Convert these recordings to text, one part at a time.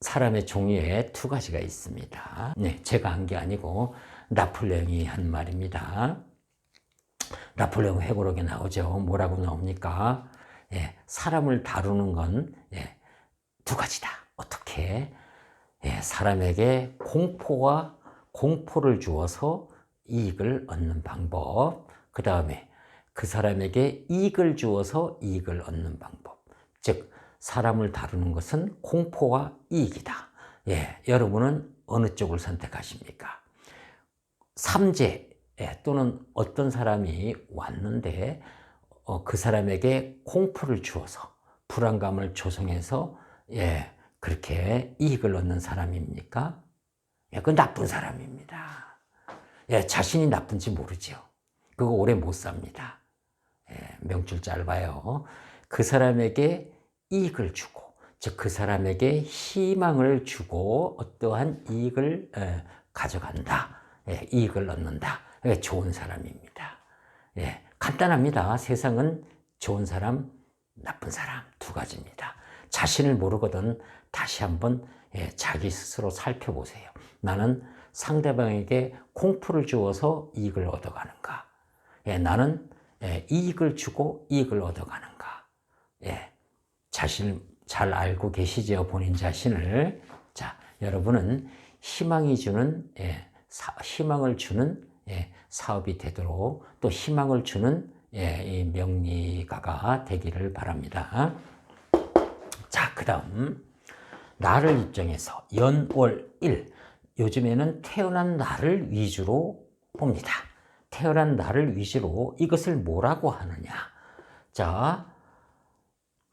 사람의 종류에 두 가지가 있습니다. 네, 제가 한 게 아니고 나폴레옹이 한 말입니다. 나폴레옹 회고록에 나오죠. 뭐라고 나옵니까? 예, 사람을 다루는 건 예, 두 가지다. 어떻게? 예, 사람에게 공포와 공포를 주어서 이익을 얻는 방법. 그 다음에 그 사람에게 이익을 주어서 이익을 얻는 방법. 즉, 사람을 다루는 것은 공포와 이익이다. 예, 여러분은 어느 쪽을 선택하십니까? 삼재 예, 또는 어떤 사람이 왔는데 어, 그 사람에게 공포를 주어서 불안감을 조성해서 예, 그렇게 이익을 얻는 사람입니까? 예, 그 나쁜 사람입니다. 예, 자신이 나쁜지 모르죠. 그거 오래 못 삽니다. 예, 명줄 짧아요. 그 사람에게 이익을 주고, 즉 그 사람에게 희망을 주고 어떠한 이익을 에, 가져간다. 예, 이익을 얻는다. 예, 좋은 사람입니다. 예, 간단합니다. 세상은 좋은 사람, 나쁜 사람 두 가지입니다. 자신을 모르거든 다시 한번 예, 자기 스스로 살펴보세요. 나는 상대방에게 공포를 주어서 이익을 얻어가는가? 예, 나는 예, 이익을 주고 이익을 얻어가는가? 예, 자신을 잘 알고 계시죠? 본인 자신을. 자, 여러분은 희망이 주는, 예, 사, 희망을 주는 예, 사업이 되도록 또 희망을 주는 예, 이 명리가가 되기를 바랍니다. 자, 그 다음. 나를 입장해서 연, 월, 일. 요즘에는 태어난 날을 위주로 봅니다. 태어난 날을 위주로 이것을 뭐라고 하느냐. 자,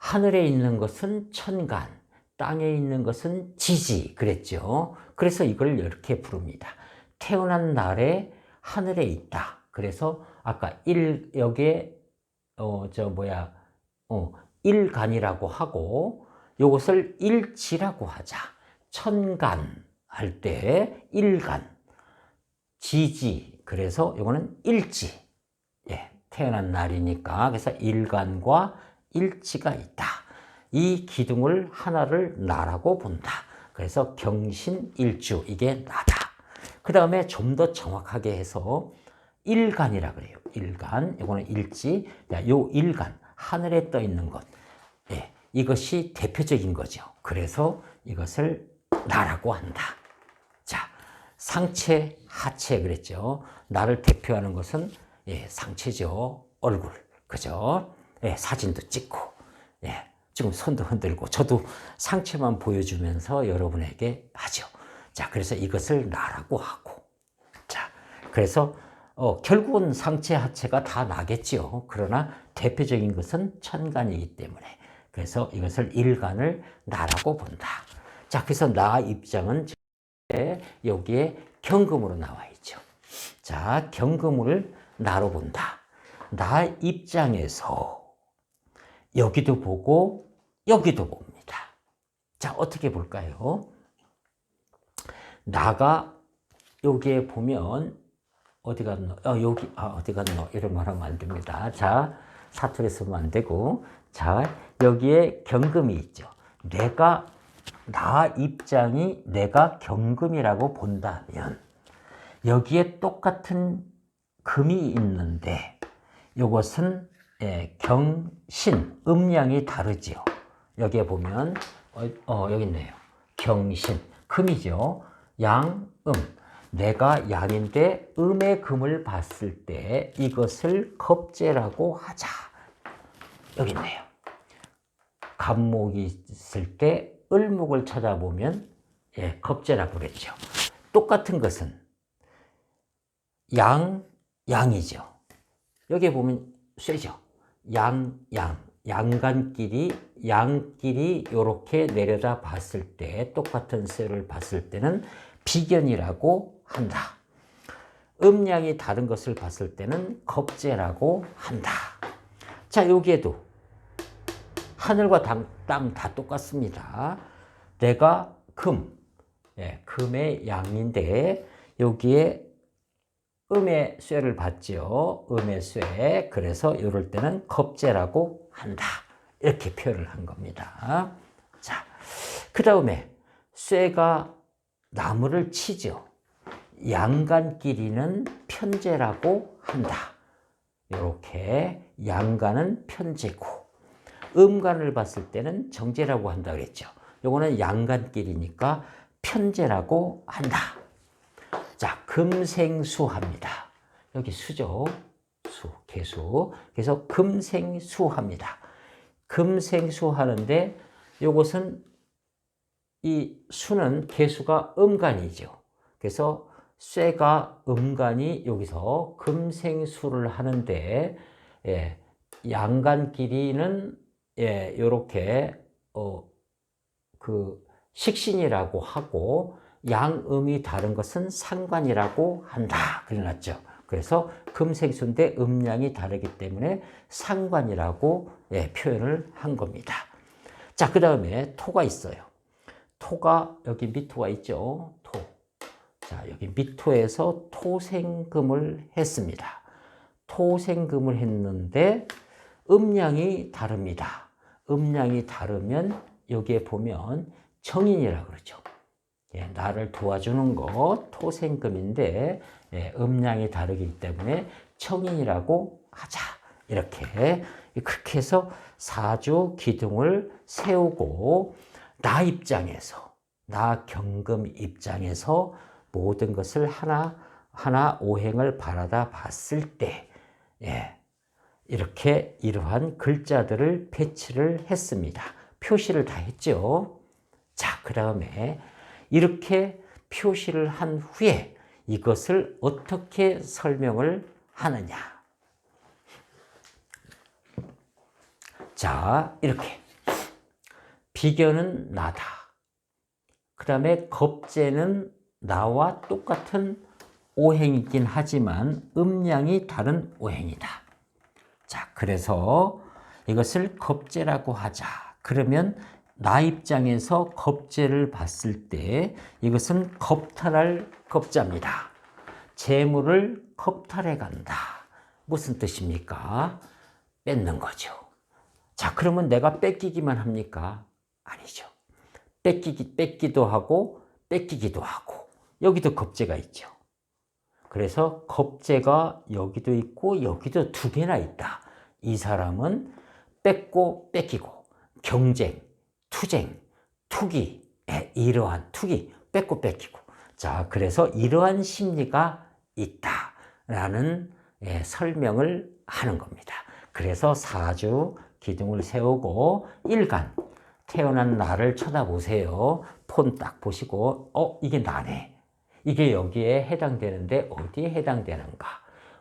하늘에 있는 것은 천간, 땅에 있는 것은 지지 그랬죠. 그래서 이걸 이렇게 부릅니다. 태어난 날에 하늘에 있다. 그래서 아까 일 여기에 어 저 뭐야 어 일간이라고 하고 요것을 일지라고 하자. 천간 할 때 일간 지지 그래서 요거는 일지 예 태어난 날이니까 그래서 일간과 일치가 있다. 이 기둥을 하나를 나라고 본다. 그래서 경신일주 이게 나다. 그 다음에 좀 더 정확하게 해서 일간이라 그래요. 일간 이거는 일지. 야, 요 일간 하늘에 떠 있는 것. 예, 이것이 대표적인 거죠. 그래서 이것을 나라고 한다. 자, 상체, 하체 그랬죠. 나를 대표하는 것은 예, 상체죠. 얼굴. 그죠? 예, 사진도 찍고, 예, 지금 손도 흔들고, 저도 상체만 보여주면서 여러분에게 하죠. 자, 그래서 이것을 나라고 하고, 자, 그래서 어, 결국은 상체, 하체가 다 나겠지요. 그러나 대표적인 것은 천간이기 때문에, 그래서 이것을 일간을 나라고 본다. 자, 그래서 나 입장은 여기에 경금으로 나와 있죠. 자, 경금을 나로 본다. 나 입장에서 여기도 보고 여기도 봅니다. 자, 어떻게 볼까요? 나가 여기에 보면 어디 갔노? 어, 여기 아, 어디 갔노? 이런 말 하면 안 됩니다. 자, 사투리 쓰면 안 되고 자, 여기에 경금이 있죠. 내가 나 입장이 내가 경금이라고 본다면 여기에 똑같은 금이 있는데 이것은 예, 경신, 음량이 다르지요. 여기에 보면, 어, 어, 여기 있네요. 경신, 금이죠. 양, 음. 내가 양인데 음의 금을 봤을 때 이것을 겁재라고 하자. 여기 있네요. 갑목이 있을 때 을목을 찾아보면 예, 겁재라고 그랬죠. 똑같은 것은 양, 양이죠. 여기 보면 쇠죠. 양, 양, 양간끼리, 양끼리 이렇게 내려다 봤을 때 똑같은 쇠를 봤을 때는 비견이라고 한다. 음량이 다른 것을 봤을 때는 겁재라고 한다. 자, 여기에도 하늘과 땅 다 똑같습니다. 내가 금, 예, 금의 양인데 여기에 음의 쇠를 받지요. 음의 쇠. 그래서 이럴 때는 겁재라고 한다. 이렇게 표현을 한 겁니다. 자, 그 다음에 쇠가 나무를 치죠. 양간끼리는 편제라고 한다. 이렇게 양간은 편제고 음간을 봤을 때는 정제라고 한다 그랬죠. 요거는 양간끼리니까 편제라고 한다. 자, 금생수합니다. 여기 수죠. 수, 개수. 그래서 금생수합니다. 금생수하는데 요것은 이 수는 개수가 음간이죠. 그래서 쇠가 음간이 여기서 금생수를 하는데 예, 양간 길이는 예, 요렇게 어, 그 식신이라고 하고 양음이 다른 것은 상관이라고 한다. 그래놨죠. 그래서 금생수인데 음량이 다르기 때문에 상관이라고 예, 표현을 한 겁니다. 자, 그 다음에 토가 있어요. 토가 여기 미토가 있죠. 토. 자, 여기 미토에서 토생금을 했습니다. 토생금을 했는데 음량이 다릅니다. 음량이 다르면 여기에 보면 정인이라 그러죠. 예, 나를 도와주는 거 토생금인데 예, 음량이 다르기 때문에 청인이라고 하자. 이렇게 그렇게 해서 사주 기둥을 세우고 나 입장에서 나 경금 입장에서 모든 것을 하나 하나 오행을 바라다 봤을 때 예, 이렇게 이러한 글자들을 배치를 했습니다. 표시를 다 했죠. 자, 그 다음에 이렇게 표시를 한 후에 이것을 어떻게 설명을 하느냐. 자, 이렇게. 비견은 나다. 그 다음에 겁재는 나와 똑같은 오행이긴 하지만 음량이 다른 오행이다. 자, 그래서 이것을 겁재라고 하자. 그러면 나 입장에서 겁재를 봤을 때 이것은 겁탈할 겁자입니다. 재물을 겁탈해 간다. 무슨 뜻입니까? 뺏는 거죠. 자, 그러면 내가 뺏기기만 합니까? 아니죠. 뺏기기, 뺏기도 하고, 뺏기기도 하고, 여기도 겁재가 있죠. 그래서 겁재가 여기도 있고, 여기도 두 개나 있다. 이 사람은 뺏고, 뺏기고, 경쟁, 투쟁, 투기, 예, 이러한 투기, 뺏고 뺏기고. 자, 그래서 이러한 심리가 있다라는 예, 설명을 하는 겁니다. 그래서 사주 기둥을 세우고 일간 태어난 나를 쳐다보세요. 폰 딱 보시고 어 이게 나네. 이게 여기에 해당되는데 어디에 해당되는가?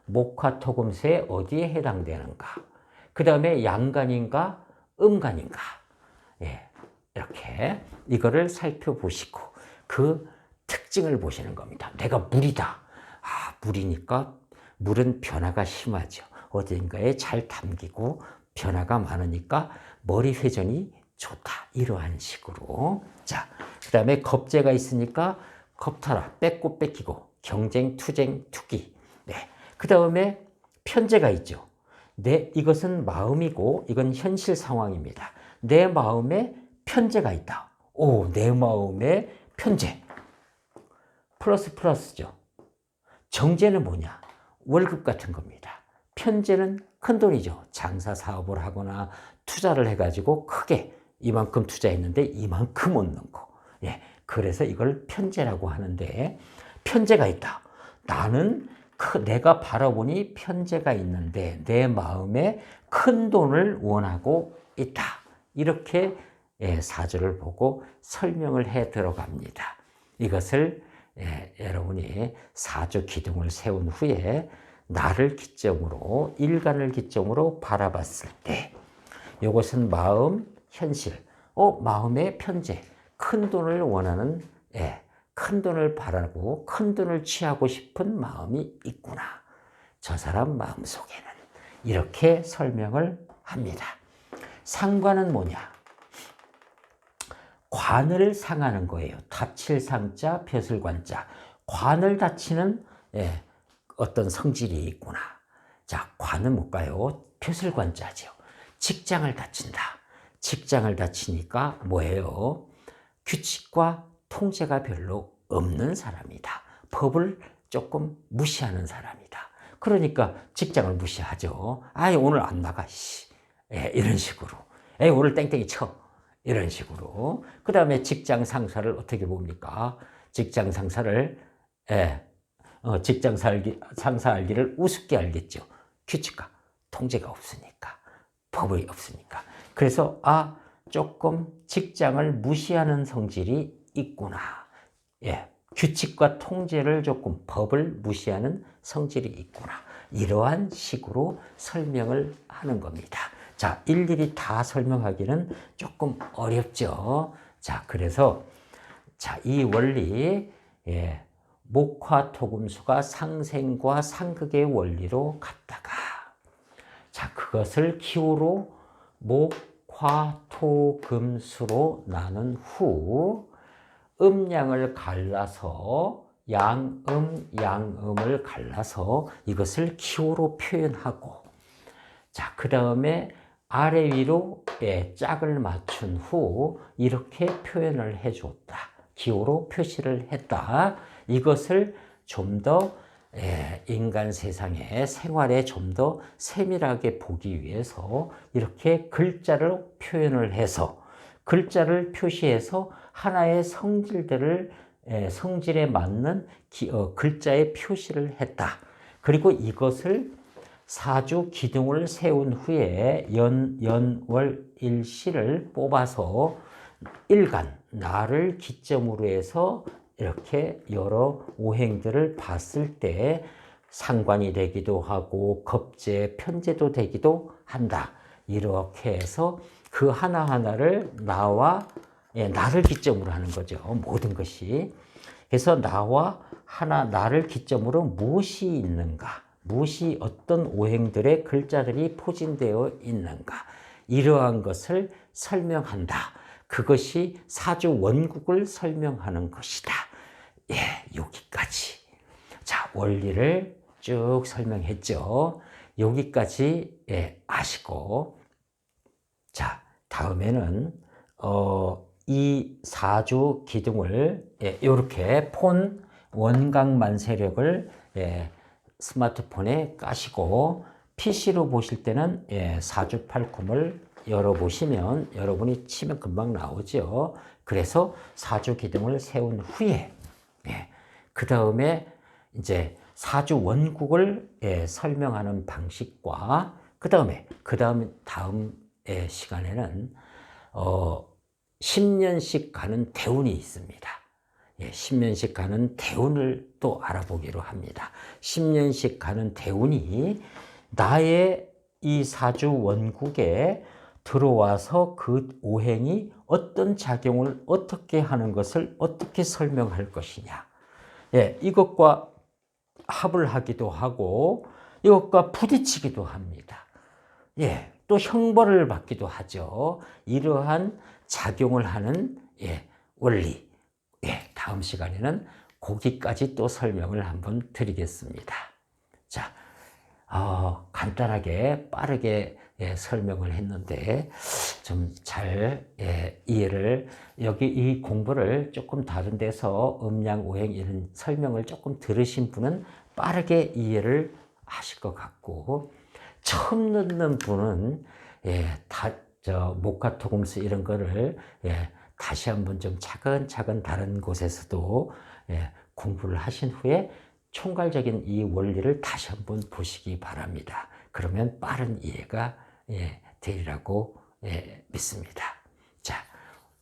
목화토금세 어디에 해당되는가? 그 다음에 양간인가 음간인가? 예, 이렇게 이거를 살펴보시고 그 특징을 보시는 겁니다. 내가 물이다. 아, 물이니까 물은 변화가 심하죠. 어딘가에 잘 담기고 변화가 많으니까 머리 회전이 좋다. 이러한 식으로. 자, 그 다음에 겁재가 있으니까 겁타라. 뺏고 뺏기고. 경쟁, 투쟁, 투기. 네. 그 다음에 편재가 있죠. 내, 이것은 마음이고, 이건 현실 상황입니다. 내 마음에 편재가 있다. 오, 내 마음에 편재. 플러스 플러스죠. 정제는 뭐냐? 월급 같은 겁니다. 편제는 큰 돈이죠. 장사 사업을 하거나 투자를 해가지고 크게 이만큼 투자했는데 이만큼 얻는 거. 예. 그래서 이걸 편제라고 하는데 편제가 있다. 나는 내가 바라보니 편제가 있는데 내 마음에 큰 돈을 원하고 있다. 이렇게 예, 사주를 보고 설명을 해 들어갑니다. 이것을 예, 여러분이 사주 기둥을 세운 후에 나를 기점으로 일간을 기점으로 바라봤을 때 이것은 마음, 현실, 어 마음의 편재, 큰 돈을 원하는 예, 큰 돈을 바라고 큰 돈을 취하고 싶은 마음이 있구나. 저 사람 마음 속에는 이렇게 설명을 합니다. 상관은 뭐냐? 관을 상하는 거예요. 다칠 상자, 벼슬 관자. 관을 다치는 예, 어떤 성질이 있구나. 자, 관은 뭘까요? 벼슬 관자죠. 직장을 다친다. 직장을 다치니까 뭐예요? 규칙과 통제가 별로 없는 사람이다. 법을 조금 무시하는 사람이다. 그러니까 직장을 무시하죠. 아이, 오늘 안 나가, 씨. 예, 이런 식으로. 에 오늘 땡땡이 쳐. 이런 식으로. 그 다음에 직장 상사를 어떻게 봅니까? 직장 상사를, 예, 어, 직장 살기, 상사 알기를 우습게 알겠죠. 규칙과 통제가 없으니까. 법이 없으니까. 그래서, 아, 조금 직장을 무시하는 성질이 있구나. 예, 규칙과 통제를 조금 법을 무시하는 성질이 있구나. 이러한 식으로 설명을 하는 겁니다. 자, 일일이 다 설명하기는 조금 어렵죠. 자, 그래서 자, 이 원리 예, 목화 토금수가 상생과 상극의 원리로 갔다가 자, 그것을 기호로 목화 토금수로 나눈 후 음양을 갈라서 양음, 양음을 갈라서 이것을 기호로 표현하고 자, 그 다음에 아래 위로 예, 짝을 맞춘 후 이렇게 표현을 해줬다. 기호로 표시를 했다. 이것을 좀더 예, 인간 세상의 생활에 좀 더 세밀하게 보기 위해서 이렇게 글자를 표현을 해서 글자를 표시해서 하나의 성질들을 예, 성질에 맞는 기, 어, 글자의 표시를 했다. 그리고 이것을 사주 기둥을 세운 후에 연, 연, 월, 일, 시를 뽑아서 일간, 나를 기점으로 해서 이렇게 여러 오행들을 봤을 때 상관이 되기도 하고 겁제, 편제도 되기도 한다. 이렇게 해서 그 하나하나를 나와 예, 나를 기점으로 하는 거죠. 모든 것이. 그래서 나와 하나 나를 기점으로 무엇이 있는가? 무엇이 어떤 오행들의 글자들이 포진되어 있는가? 이러한 것을 설명한다. 그것이 사주 원국을 설명하는 것이다. 예, 여기까지. 자, 원리를 쭉 설명했죠. 여기까지 예, 아시고 자, 다음에는 어, 이 사주 기둥을 예, 이렇게 폰 원광만 세력을 예, 스마트폰에 까시고 PC로 보실 때는 예, 사주팔꿈을 열어보시면 여러분이 치면 금방 나오죠. 그래서 사주 기둥을 세운 후에 예, 그 다음에 이제 사주 원국을 예, 설명하는 방식과 그 다음에 그 다음 다음 시간에는 어, 10년씩 가는 대운이 있습니다. 예, 10년씩 가는 대운을 또 알아보기로 합니다. 10년씩 가는 대운이 나의 이 사주 원국에 들어와서 그 오행이 어떤 작용을 어떻게 하는 것을 어떻게 설명할 것이냐. 예, 이것과 합을 하기도 하고 이것과 부딪히기도 합니다. 예, 또 형벌을 받기도 하죠. 이러한 작용을 하는 예, 원리. 예, 다음 시간에는 거기까지 또 설명을 한번 드리겠습니다. 자, 어, 간단하게 빠르게 예, 설명을 했는데 좀잘 예, 이해를 여기 이 공부를 조금 다른 데서 음양 오행 이런 설명을 조금 들으신 분은 빠르게 이해를 하실 것 같고 처음 듣는 분은 예, 다, 저, 목화토금수 이런 거를 예, 다시 한번 좀 차근차근 다른 곳에서도 예, 공부를 하신 후에 총괄적인 이 원리를 다시 한번 보시기 바랍니다. 그러면 빠른 이해가 예, 되리라고 예, 믿습니다. 자,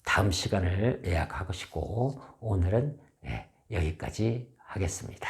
다음 시간을 예약하고 싶고 오늘은 예, 여기까지 하겠습니다.